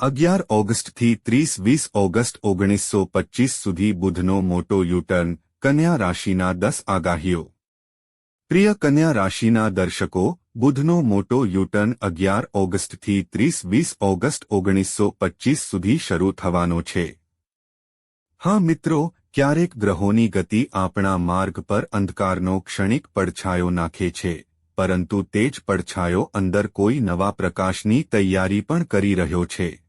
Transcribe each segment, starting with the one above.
અગિયાર ઓગસ્ટથી ત્રીસ વીસ ઓગસ્ટ ઓગણીસો પચીસ સુધી બુધનો મોટો યુટર્ન કન્યા રાશિના દસ આગાહીઓ. પ્રિય કન્યા રાશિના દર્શકો, બુધનો મોટો યુટર્ન અગિયાર ઓગસ્ટથી ત્રીસ વીસ ઓગસ્ટ ઓગણીસો પચીસ સુધી શરૂ થવાનો છે. હા મિત્રો, ક્યારેક ગ્રહોની ગતિ આપણા માર્ગ પર અંધકારનો ક્ષણિક પડછાયો નાખે છે, પરંતુ તે જ પડછાયો અંદર કોઈ નવા પ્રકાશની તૈયારી પણ કરી રહ્યો છે.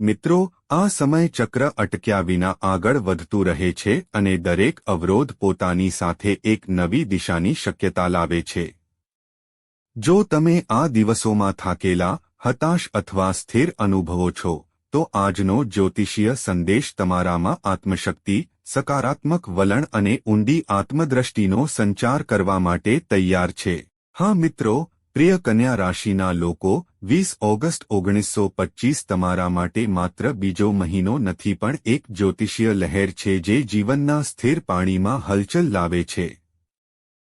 મિત્રો, આ સમય ચક્ર અટક્યા વિના આગળ વધતું રહે છે અને દરેક અવરોધ પોતાની સાથે એક નવી દિશાની શક્યતા લાવે છે. જો તમે આ દિવસોમાં થાકેલા, હતાશ અથવા સ્થિર અનુભવો છો, તો આજનો જ્યોતિષીય સંદેશ તમારામાં આત્મશક્તિ, સકારાત્મક વલણ અને ઊંડી આત્મદ્રષ્ટિનો સંચાર કરવા માટે તૈયાર છે. હા મિત્રો પ્રિય કન્યા રાશિના લોકો, વીસ ઓગસ્ટ ઓગણીસો પચીસ તમારા માટે માત્ર બીજો મહિનો નથી પણ એક જ્યોતિષીય લહેર છે જે જીવનના સ્થિર પાણીમાં હલચલ લાવે છે.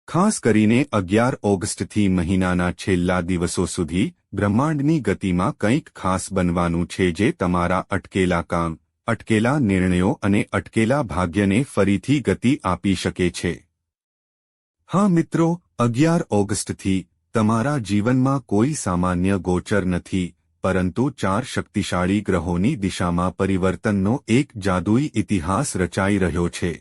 ખાસ કરીને અગિયાર ઓગસ્ટથી મહિનાના છેલ્લા દિવસો સુધી બ્રહ્માંડની ગતિમાં કંઈક ખાસ બનવાનું છે જે તમારા અટકેલા કામ, અટકેલા નિર્ણયો અને અટકેલા ભાગ્યને ફરીથી ગતિ આપી શકે છે. હા મિત્રો, અગિયાર ઓગસ્ટથી તમારા જીવનમાં કોઈ સામાન્ય ગોચર નથી, પરંતુ ચાર શક્તિશાળી ગ્રહોની દિશામાં પરિવર્તનનો એક જાદુઈ ઇતિહાસ રચાઈ રહ્યો છે.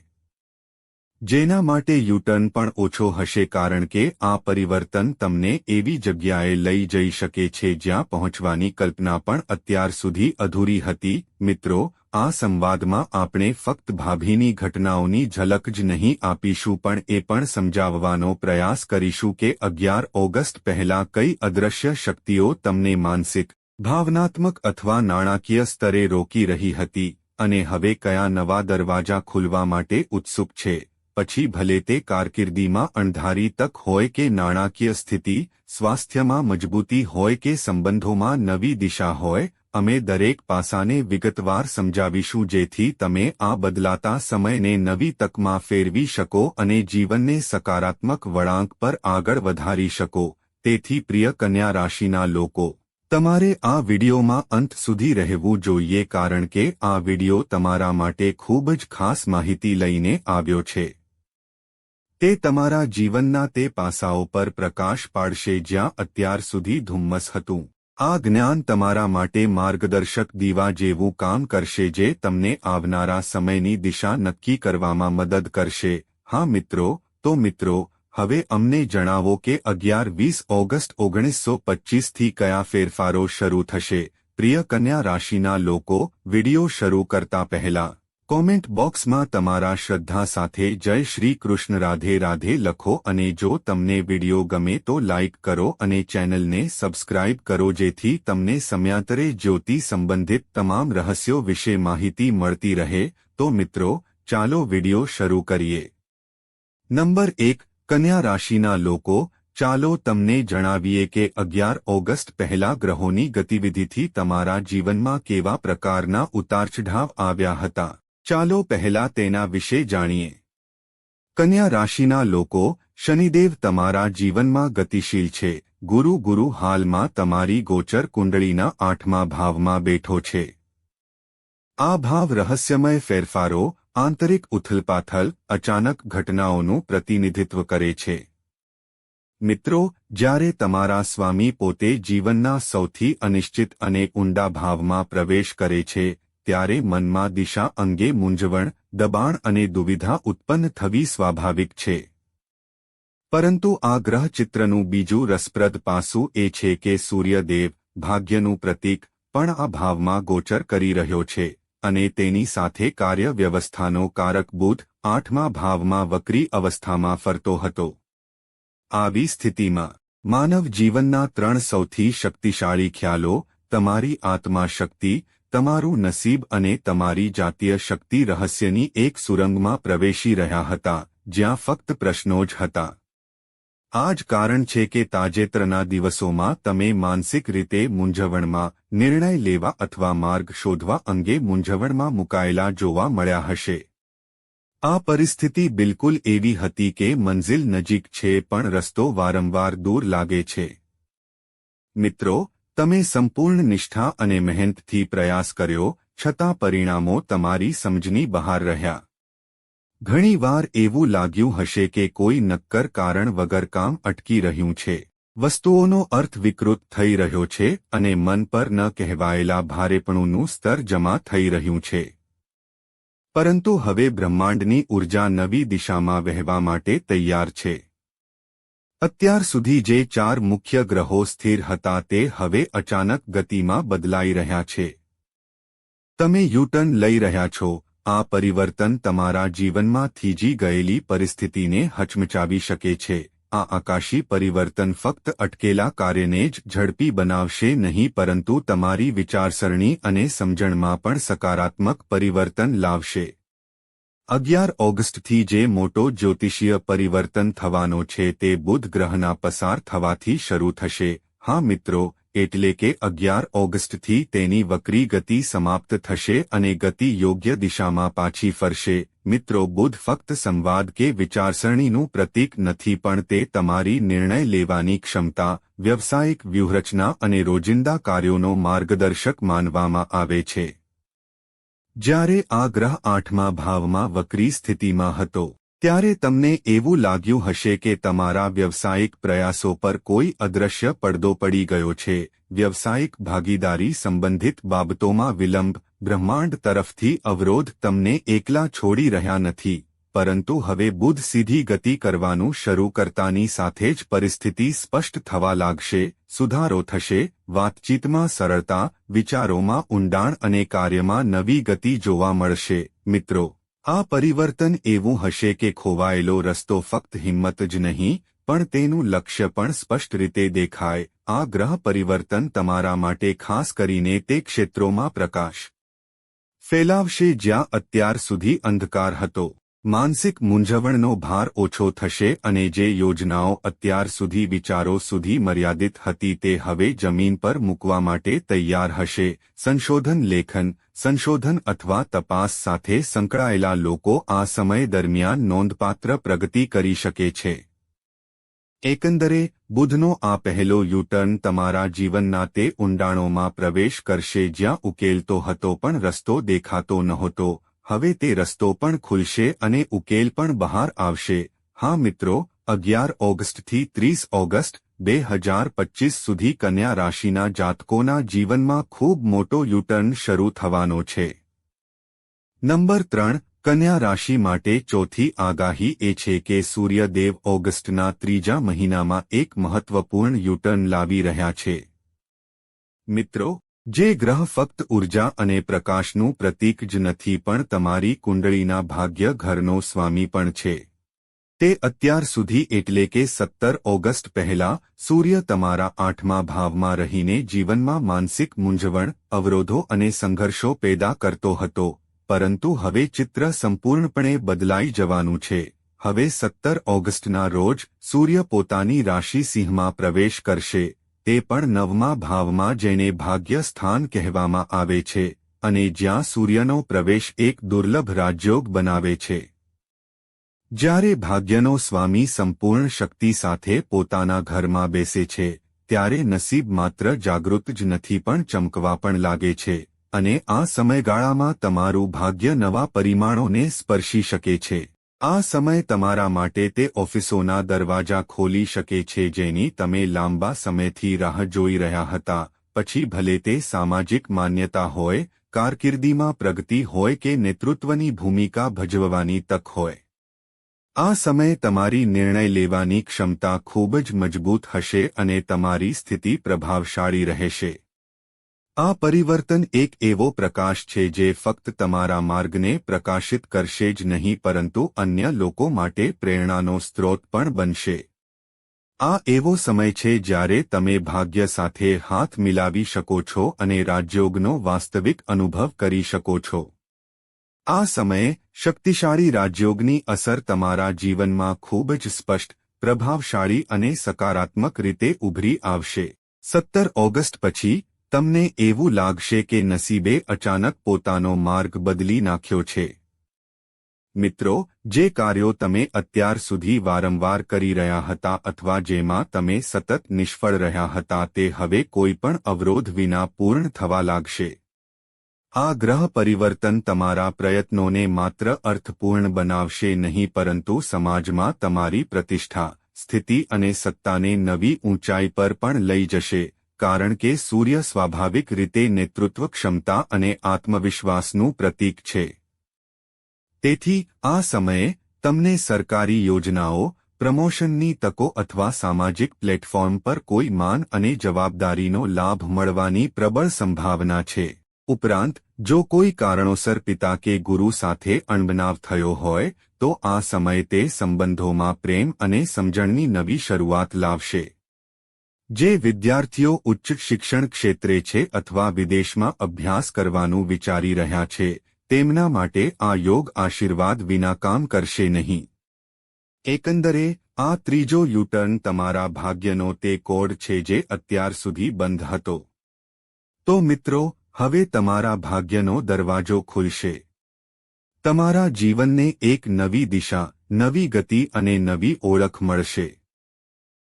જેના માટે યુટર્ન પણ ઓછો હશે કારણ કે આ પરિવર્તન તમને એવી જગ્યાએ લઈ જઈ શકે છે જ્યાં પહોંચવાની કલ્પના પણ અત્યાર સુધી અધૂરી હતી. મિત્રો, આ સંવાદમાં આપણે ફક્ત ભાભીની ઘટનાઓની ઝલક જ નહીં આપીશું પણ એ પણ સમજાવવાનો પ્રયાસ કરીશું કે અગિયાર ઓગસ્ટ પહેલા કઈ અદૃશ્ય શક્તિઓ તમને માનસિક, ભાવનાત્મક અથવા નાણાકીય સ્તરે રોકી રહી હતી અને હવે કયા નવા દરવાજા ખુલવા માટે ઉત્સુક છે? પછી ભલે તે કારકિર્દીમાં અણધારી તક હોય કે નાણાકીય સ્થિતિ, સ્વાસ્થ્યમાં મજબૂતી હોય કે સંબંધોમાં નવી દિશા હોય, અમે દરેક પાસાને વિગતવાર સમજાવીશું જેથી તમે આ બદલાતા સમયને નવી તકમાં ફેરવી શકો અને જીવનને સકારાત્મક વળાંક પર આગળ વધારી શકો. તેથી પ્રિય કન્યા રાશિના લોકો, તમારે આ વિડિયોમાં અંત સુધી રહેવું જોઈએ કારણ કે આ વિડિયો તમારા માટે ખૂબ જ ખાસ માહિતી લઈને આવ્યો છે. તે તમારા જીવનના તે પાસાઓ પર પ્રકાશ પાડશે જ્યાં અત્યાર સુધી ધુમ્મસ હતું. આ જ્ઞાન તમારા માટે માર્ગદર્શક દીવા જેવું કામ કરશે જે તમને આવનારા સમયની દિશા નક્કી કરવામાં મદદ કરશે. હા મિત્રો, તો મિત્રો, હવે અમને જણાવો કે અગિયાર વીસ ઓગસ્ટ ઓગણીસો પચ્ચીસથી કયા ફેરફારો શરૂ થશે? પ્રિય કન્યા રાશિના લોકો, વિડિયો શરૂ કરતા પહેલા કોમેન્ટ બોક્સમાં તમારા શ્રદ્ધા સાથે જય શ્રી કૃષ્ણ, રાધે રાધે લખો અને જો તમને વિડિયો ગમે તો લાઇક કરો અને ચેનલને સબસ્ક્રાઇબ કરો જેથી તમને સમયાંતરે જ્યોતિ સંબંધિત તમામ રહસ્યો વિશે માહિતી મળતી રહે. તો મિત્રો, ચાલો વિડિયો શરૂ કરીએ. નંબર એક, કન્યા રાશિના લોકો, ચાલો તમને જણાવીએ કે અગિયાર ઓગસ્ટ પહેલા ગ્રહોની ગતિવિધિથી તમારા જીવનમાં કેવા પ્રકારના ઉતારચઢાવ આવ્યા હતા? ચાલો પહેલા તેના વિશે જાણીએ. કન્યા રાશિના લોકો, શનિદેવ તમારા જીવનમાં ગતિશીલ છે. ગુરુ ગુરુ હાલમાં તમારી ગોચર કુંડળીના આઠમા ભાવમાં બેઠો છે. આ ભાવ રહસ્યમય ફેરફારો, આંતરિક ઉથલપાથલ, અચાનક ઘટનાઓનું પ્રતિનિધિત્વ કરે છે. મિત્રો, જ્યારે તમારા સ્વામી પોતે જીવનના સૌથી અનિશ્ચિત અને ઊંડા ભાવમાં પ્રવેશ કરે છે ત્યારે મનમાં દિશા અંગે મૂંઝવણ, દબાણ અને દુવિધા ઉત્પન્ન થવી સ્વાભાવિક છે. પરંતુ આ ગ્રહચિત્રનું બીજું રસપ્રદ પાસું એ છે કે સૂર્યદેવ ભાગ્યનું પ્રતીક પણ આ ભાવમાં ગોચર કરી રહ્યો છે અને તેની સાથે કાર્ય વ્યવસ્થાનો કારક બુધ આઠમા ભાવમાં વક્રી અવસ્થામાં ફરતો હતો. આવી સ્થિતિમાં, માનવ જીવનના ત્રણ સૌથી શક્તિશાળી ખ્યાલો, તમારી આત્મા શક્તિ તમારું નસીબ અને તમારી જાતીય શક્તિ રહસ્યની એક સુરંગમાં પ્રવેશી રહ્યા હતા, જ્યાં ફક્ત પ્રશ્નો જ હતા. આ જ કારણ છે કે તાજેતરના દિવસોમાં તમે માનસિક રીતે મૂંઝવણમાં, નિર્ણય લેવા અથવા માર્ગ શોધવા અંગે મૂંઝવણમાં મુકાયેલા જોવા મળ્યા હશે. આ પરિસ્થિતિ બિલકુલ એવી હતી કે મંઝિલ નજીક છે પણ રસ્તો વારંવાર દૂર લાગે છે. મિત્રો તમે સંપૂર્ણ નિષ્ઠા અને મહેનતથી પ્રયાસ કર્યો, છતાં પરિણામો તમારી સમજની બહાર રહ્યા. ઘણીવાર એવું લાગ્યું હશે કે કોઈ નક્કર કારણ વગર કામ અટકી રહ્યું છે. વસ્તુઓનો અર્થ વિકૃત થઈ રહ્યો છે અને મન પર ન કહેવાયેલા ભારેપણુંનું સ્તર જમા થઈ રહ્યું છે. પરંતુ હવે બ્રહ્માંડની ઊર્જા નવી દિશામાં વહેવા માટે તૈયાર છે. અત્યાર સુધી જે ચાર મુખ્ય ગ્રહો સ્થિર હતા તે હવે અચાનક ગતિમાં બદલાઈ રહ્યા છે. તમે યુટર્ન લઈ રહ્યા છો. આ પરિવર્તન તમારા જીવનમાં થીજી ગયેલી પરિસ્થિતિને હચમચાવી શકે છે. આ આકાશી પરિવર્તન ફક્ત અટકેલા કાર્યને જ ઝડપી બનાવશે નહીં, પરંતુ તમારી વિચારસરણી અને સમજણમાં પણ સકારાત્મક પરિવર્તન લાવશે. અગિયાર ઓગસ્ટથી જે મોટો જ્યોતિષીય પરિવર્તન થવાનો છે તે બુધ ગ્રહના પસાર થવાથી શરૂ થશે. હા મિત્રો, એટલે કે અગિયાર ઓગસ્ટથી તેની વક્રી ગતિ સમાપ્ત થશે અને ગતિ યોગ્ય દિશામાં પાછી ફરશે. મિત્રો, બુધ ફક્ત સંવાદ કે વિચારસરણીનું પ્રતીક નથી પણ તે તમારી નિર્ણય લેવાની ક્ષમતા, વ્યવસાયિક વ્યૂહરચના અને રોજિંદા કાર્યોનો માર્ગદર્શક માનવામાં આવે છે. જ્યારે આ ગ્રહ આઠમા ભાવમાં વક્રી સ્થિતિમાં હતો, ત્યારે તમને એવું લાગ્યું હશે કે તમારા વ્યવસાયિક પ્રયાસો પર કોઈ અદ્રશ્ય પડદો પડી ગયો છે. વ્યવસાયિક ભાગીદારી સંબંધિત બાબતોમાં વિલંબ, બ્રહ્માંડ તરફથી અવરોધ તમને એકલા છોડી રહ્યા નથી, પરંતુ હવે બુધ સીધી ગતિ કરવાનું શરૂ કરતાની સાથે જ પરિસ્થિતિ સ્પષ્ટ થવા લાગશે. સુધારો થશે, વાતચીતમાં સરળતા, વિચારોમાં ઊંડાણ અને કાર્યમાં નવી ગતિ જોવા મળશે. મિત્રો, આ પરિવર્તન એવું હશે કે ખોવાયેલો રસ્તો ફક્ત હિંમત જ નહીં, પણ તેનું લક્ષ્ય પણ સ્પષ્ટ રીતે દેખાય. આ ગ્રહ પરિવર્તન તમારા માટે ખાસ કરીને તે ક્ષેત્રોમાં પ્રકાશ ફેલાવશે જ્યાં અત્યાર સુધી અંધકાર હતો. માનસિક મૂંઝવણનો ભાર ઓછો થશે અને જે યોજનાઓ અત્યાર સુધી વિચારો સુધી મર્યાદિત હતી તે હવે જમીન પર મૂકવા માટે તૈયાર હશે. સંશોધન લેખન, સંશોધન અથવા તપાસ સાથે સંકળાયેલા લોકો આ સમય દરમિયાન નોંધપાત્ર પ્રગતિ કરી શકે છે. એકંદરે, બુધનો આ પહેલો યુટર્ન તમારા જીવનના તે ઊંડાણોમાં પ્રવેશ કરશે જ્યાં ઉકેલતો હતો પણ રસ્તો દેખાતો નહોતો. હવે તે રસ્તો પણ ખુલશે અને ઉકેલ પણ બહાર આવશે. હા મિત્રો, અગિયાર ઓગસ્ટથી ત્રીસ ઓગસ્ટ બે હજાર પચીસ સુધી કન્યા રાશિના જાતકોના જીવનમાં ખૂબ મોટો યુટર્ન શરૂ થવાનો છે. નંબર ત્રણ, કન્યા રાશિ માટે ચોથી આગાહી એ છે કે સૂર્યદેવ ઓગસ્ટના ત્રીજા મહિનામાં એક મહત્વપૂર્ણ યુટર્ન લાવી રહ્યા છે. મિત્રો જે ગ્રહ ફક્ત ઊર્જા અને પ્રકાશનું પ્રતીક જ નથી પણ તમારી કુંડળીના ભાગ્ય ઘરનો સ્વામી પણ છે. તે અત્યાર સુધી એટલે કે સત્તર ઓગસ્ટ પહેલા સૂર્ય તમારા આઠમા ભાવમાં રહીને જીવનમાં માનસિક મૂંઝવણ, અવરોધો અને સંઘર્ષો પેદા કરતો હતો, પરંતુ હવે ચિત્ર સંપૂર્ણપણે બદલાઈ જવાનું છે. હવે સત્તર ઓગસ્ટના રોજ સૂર્ય પોતાની રાશિ સિંહમાં પ્રવેશ કરશે. તે પણ નવમા ભાવમાં જેને ભાગ્ય સ્થાન કહેવામાં આવે છે, અને જ્યાં સૂર્યનો પ્રવેશ એક દુર્લભ રાજયોગ બનાવે છે. જ્યારે ભાગ્યનો સ્વામી સંપૂર્ણ શક્તિ સાથે પોતાના ઘરમાં બેસે છે, ત્યારે નસીબ માત્ર જાગૃત જ નથી પણ ચમકવા પણ લાગે છે, અને આ સમયગાળામાં તમારું ભાગ્ય નવા પરિમાણોને સ્પર્શી શકે છે. આ સમય તમારા માટે તે ઓફિસોના દરવાજા ખોલી શકે છે જેની તમે લાંબા સમયથી રાહ જોઈ રહ્યા હતા, પછી ભલે તે સામાજિક માન્યતા હોય, કારકિર્દીમાં પ્રગતિ હોય કે નેતૃત્વની ભૂમિકા ભજવવાની તક હોય. આ સમય તમારી નિર્ણય લેવાની ક્ષમતા ખૂબ જ મજબૂત હશે અને તમારી સ્થિતિ પ્રભાવશાળી રહેશે. આ પરિવર્તન એક એવો પ્રકાશ છે જે ફક્ત તમારા માર્ગને પ્રકાશિત કરશે જ નહીં, પરંતુ અન્ય લોકો માટે પ્રેરણાનો સ્ત્રોત પણ બનશે. આ એવો સમય છે જ્યારે તમે ભાગ્ય સાથે હાથ મિલાવી શકો છો અને રાજયોગનો વાસ્તવિક અનુભવ કરી શકો છો. આ સમયે શક્તિશાળી રાજયોગની અસર તમારા જીવનમાં ખૂબ જ સ્પષ્ટ, પ્રભાવશાળી અને સકારાત્મક રીતે ઉભરી આવશે. સત્તર ઓગસ્ટ પછી તમને એવું લાગશે કે નસીબે અચાનક પોતાનો માર્ગ બદલી નાખ્યો છે. મિત્રો, જે કાર્યો તમે અત્યાર સુધી વારંવાર કરી રહ્યા હતા અથવા જેમાં તમે સતત નિષ્ફળ રહ્યા હતા તે હવે કોઈ પણ અવરોધ વિના પૂર્ણ થવા લાગશે. આ ગ્રહ પરિવર્તન તમારા પ્રયત્નોને માત્ર અર્થપૂર્ણ બનાવશે નહીં પરંતુ સમાજમાં તમારી પ્રતિષ્ઠા, સ્થિતિ અને સત્તાને નવી ઊંચાઈ પર પણ લઈ જશે. કારણ કે સૂર્ય સ્વાભાવિક રીતે નેતૃત્વ ક્ષમતા અને આત્મવિશ્વાસનું પ્રતીક છે. તેથી, આ સમયે, તમને સરકારી યોજનાઓ, પ્રમોશનની તકો અથવા સામાજિક પ્લેટફોર્મ પર કોઈ માન અને જવાબદારીનો લાભ મળવાની પ્રબળ સંભાવના છે. ઉપરાંત, જો કોઈ કારણોસર પિતા કે ગુરુ સાથે અણબનાવ થયો હોય, તો આ સમય તે સંબંધોમાં પ્રેમ અને સમજણની નવી શરૂઆત લાવશે. જે વિદ્યાર્થીઓ ઉચ્ચ શિક્ષણ ક્ષેત્રે છે અથવા વિદેશમાં અભ્યાસ કરવાનું વિચારી રહ્યા છે, તેમના માટે આ યોગ આશીર્વાદ વિના કામ કરશે નહીં. એકંદરે, આ ત્રીજો યુટર્ન તમારા ભાગ્યનો તે કોડ છે જે અત્યાર સુધી બંધ હતો. તો મિત્રો, હવે તમારા ભાગ્યનો દરવાજો ખુલશે. તમારા જીવનને એક નવી દિશા, નવી ગતિ અને નવી ઓળખ મળશે.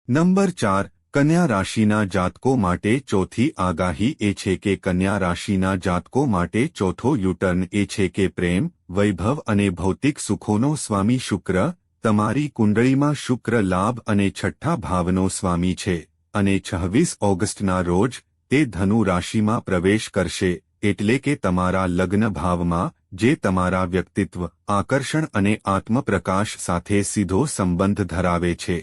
નંબર ચાર કન્યા રાશિના જાતકો માટે ચોથી આગાહી એ છે કે કન્યા રાશિના જાતકો માટે ચોથો યુટર્ન એ છે કે પ્રેમ, વૈભવ અને ભૌતિક સુખોનો સ્વામી શુક્ર, તમારી કુંડળીમાં શુક્ર લાભ અને છઠ્ઠા ભાવનો સ્વામી છે અને છવ્વીસ ઓગસ્ટના રોજ તે ધનુ રાશિમાં પ્રવેશ કરશે એટલે કે તમારા લગ્ન ભાવમાં, જે તમારા વ્યક્તિત્વ, આકર્ષણ અને આત્મપ્રકાશ સાથે સીધો સંબંધ ધરાવે છે.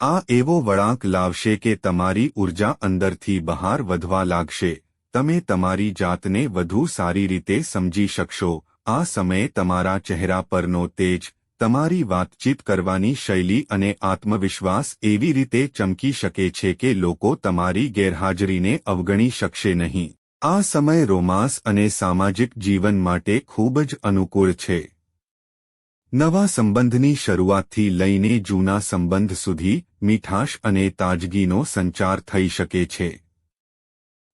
આ એવો વળાંક લાવશે કે તમારી ઊર્જા અંદરથી બહાર વધવા લાગશે. તમે તમારી જાતને વધુ સારી રીતે સમજી શકશો. આ સમયે તમારા ચહેરા પરનો તેજ, તમારી વાતચીત કરવાની શૈલી અને આત્મવિશ્વાસ એવી રીતે ચમકી શકે છે કે લોકો તમારી ગેરહાજરીને અવગણી શકશે નહીં. આ સમય રોમાંસ અને સામાજિક જીવન માટે ખૂબ જ અનુકૂળ છે. નવા સંબંધની શરૂઆતથી લઈને જૂના સંબંધ સુધી મીઠાશ અને તાજગીનો સંચાર થઈ શકે છે.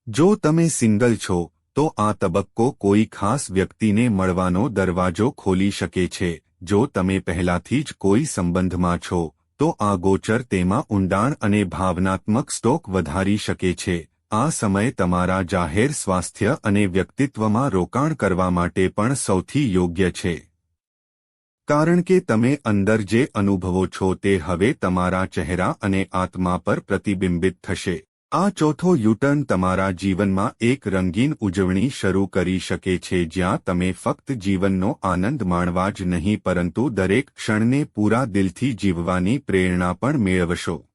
જો તમે સિંગલ છો, તો આ તબક્કો કોઈ ખાસ વ્યક્તિને મળવાનો દરવાજો ખોલી શકે છે. જો તમે પહેલાથી જ કોઈ સંબંધમાં છો, તો આ ગોચર તેમાં ઊંડાણ અને ભાવનાત્મક સ્ટોક વધારી શકે છે. આ સમય તમારા જાહેર સ્વાસ્થ્ય અને વ્યક્તિત્વમાં રોકાણ કરવા માટે પણ સૌથી યોગ્ય છે. કારણ કે તમે અંદર જે અનુભવો છો તે હવે તમારા ચહેરા અને આત્મા પર પ્રતિબિંબિત થશે. આ ચોથો યુટર્ન તમારા જીવનમાં એક રંગીન ઉજવણી શરૂ કરી શકે છે જ્યાં તમે ફક્ત જીવનનો આનંદ માણવા જ નહીં પરંતુ દરેક ક્ષણને પૂરા દિલથી જીવવાની પ્રેરણા પણ મેળવશો.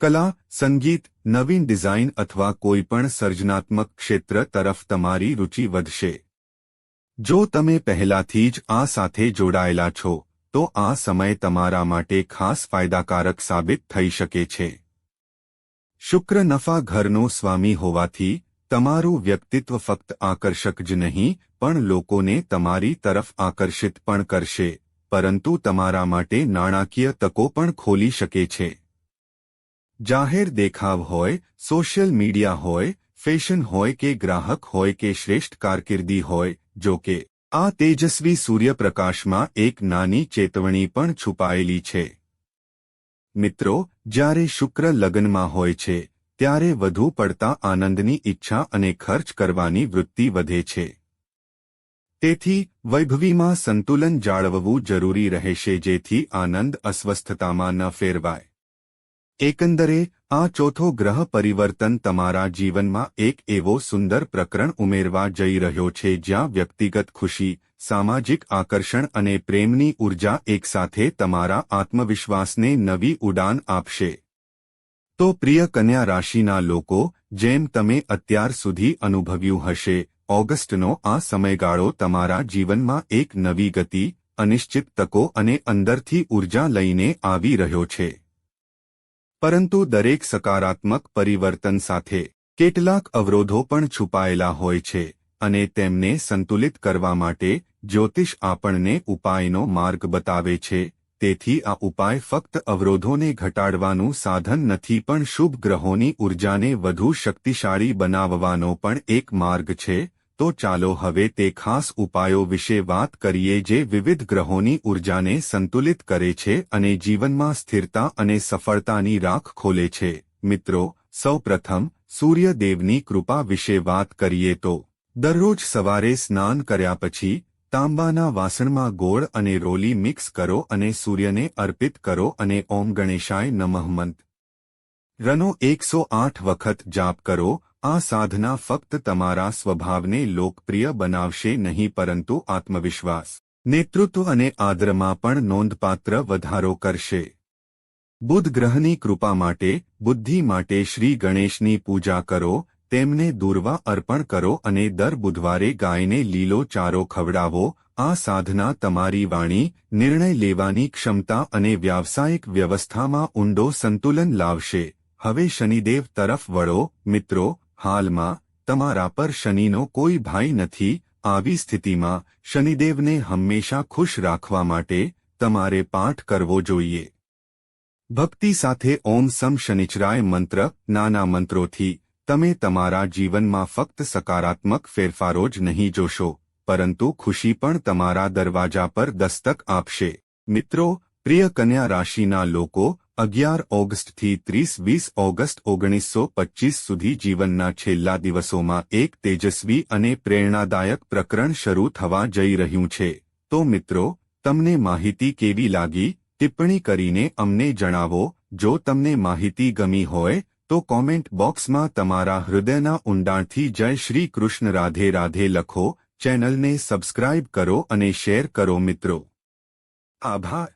કલા, સંગીત, નવીન ડિઝાઇન અથવા કોઈપણ સર્જનાત્મક ક્ષેત્ર તરફ તમારી રુચિ વધશે. જો તમે પહેલાથી જ આ સાથે જોડાયેલા છો, તો આ સમય તમારા માટે ખાસ ફાયદાકારક સાબિત થઈ શકે છે. શુક્ર નફા ઘરનો સ્વામી હોવાથી, તમારું વ્યક્તિત્વ ફક્ત આકર્ષક જ નહીં, પણ લોકોને તમારી તરફ આકર્ષિત પણ કરશે, પરંતુ તમારા માટે નાણાકીય તકો પણ ખોલી શકે છે. જાહેર દેખાવ હોય, સોશિયલ મીડિયા હોય, ફેશન હોય કે ગ્રાહક હોય કે શ્રેષ્ઠ કારકિર્દી હોય જો કે આ તેજસ્વી સૂર્યપ્રકાશમાં એક નાની ચેતવણી પણ છુપાયેલી છે. મિત્રો, જ્યારે શુક્ર લગ્નમાં હોય છે, ત્યારે વધુ પડતા આનંદની ઈચ્છા અને ખર્ચ કરવાની વૃત્તિ વધે છે. તેથી, વૈભવીમાં સંતુલન જાળવવું જરૂરી રહેશે જેથી આનંદ અસ્વસ્થતામાં ન ફેરવાય. એકંદરે, આ ચોથો ગ્રહ પરિવર્તન તમારા જીવનમાં એક એવો સુંદર પ્રકરણ ઉમેરવા જઈ રહ્યો છે જ્યાં વ્યક્તિગત ખુશી, સામાજિક આકર્ષણ અને પ્રેમની ઊર્જા એકસાથે તમારા આત્મવિશ્વાસને નવી ઉડાન આપશે. તો પ્રિય કન્યા રાશિના લોકો, જેમ તમે અત્યાર સુધી અનુભવ્યું હશે, ઓગસ્ટનો આ સમયગાળો તમારા જીવનમાં એક નવી ગતિ, અનિશ્ચિત તકો અને અંદરથી ઊર્જા લઈને આવી રહ્યો છે. પરંતુ દરેક સકારાત્મક પરિવર્તન સાથે કેટલાક અવરોધો પણ છુપાયેલા હોય છે અને તેમને સંતુલિત કરવા માટે જ્યોતિષ આપણને ઉપાયનો માર્ગ બતાવે છે. તેથી આ ઉપાય ફક્ત અવરોધોને ઘટાડવાનું સાધન નથી પણ શુભ ગ્રહોની ઉર્જાને વધુ શક્તિશાળી બનાવવાનો પણ એક માર્ગ છે. તો ચાલો હવે તે ખાસ ઉપાયો વિશે વાત કરીએ જે વિવિધ ગ્રહોની ઉર્જાને સંતુલિત કરે છે અને જીવનમાં સ્થિરતા અને સફળતાની રાખ ખોલે છે. મિત્રો, સૌપ્રથમ, સૂર્યદેવની કૃપા વિશે વાત કરીએ તો, દરરોજ સવારે સ્નાન કર્યા પછી, તાંબાના વાસણમાં ગોળ અને રોલી મિક્સ કરો અને સૂર્યને અર્પિત કરો અને ઓમ ગણેશાય નમઃ રનો એકસો આઠ વખત જાપ કરો આ સાધના ફક્ત તમારા સ્વભાવને લોકપ્રિય બનાવશે નહીં પરંતુ આત્મવિશ્વાસ, નેતૃત્વ અને આદરમાં પણ નોંધપાત્ર વધારો કરશે. બુધ ગ્રહની કૃપા માટે, બુદ્ધિ માટે શ્રી ગણેશની પૂજા કરો, તેમને દૂર્વા અર્પણ કરો અને દર બુધવારે ગાયને લીલો ચારો ખવડાવો, આ સાધના તમારી વાણી, નિર્ણય લેવાની ક્ષમતા અને વ્યાવસાયિક વ્યવસ્થામાં ઊંડો સંતુલન લાવશે. હવે શનિદેવ તરફ વળો, મિત્રો હાલમાં, તમારા પર શનિનો કોઈ ભાઈ નથી, આવી સ્થિતિમાં, શનિદેવને હંમેશા ખુશ રાખવા માટે, તમારે પાઠ કરવો જોઈએ. ભક્તિ સાથે ઓમ સમ શનિચરાય મંત્ર, નાના મંત્રોથી, તમે તમારા જીવનમાં ફક્ત સકારાત્મક ફેરફારો જ નહીં જોશો, પરંતુ ખુશી પણ તમારા દરવાજા પર દસ્તક આપશે. મિત્રો, પ્રિય કન્યા રાશિના લોકો અગિયાર ઓગસ્ટથી ત્રીસ, વીસ ઓગસ્ટ ઓગણીસો પચ્ચીસ સુધી જીવનના છેલ્લા દિવસોમાં એક તેજસ્વી અને પ્રેરણાદાયક પ્રકરણ શરૂ થવા જઈ રહ્યું છે. તો મિત્રો, તમને માહિતી કેવી લાગી? ટિપ્પણી કરીને અમને જણાવો. જો તમને માહિતી ગમી હોય, તો કોમેન્ટ બોક્સમાં તમારા હૃદયના ઊંડાણથી જય શ્રી કૃષ્ણ રાધે રાધે લખો. ચેનલને સબસ્ક્રાઇબ કરો અને શેર કરો મિત્રો. આભાર.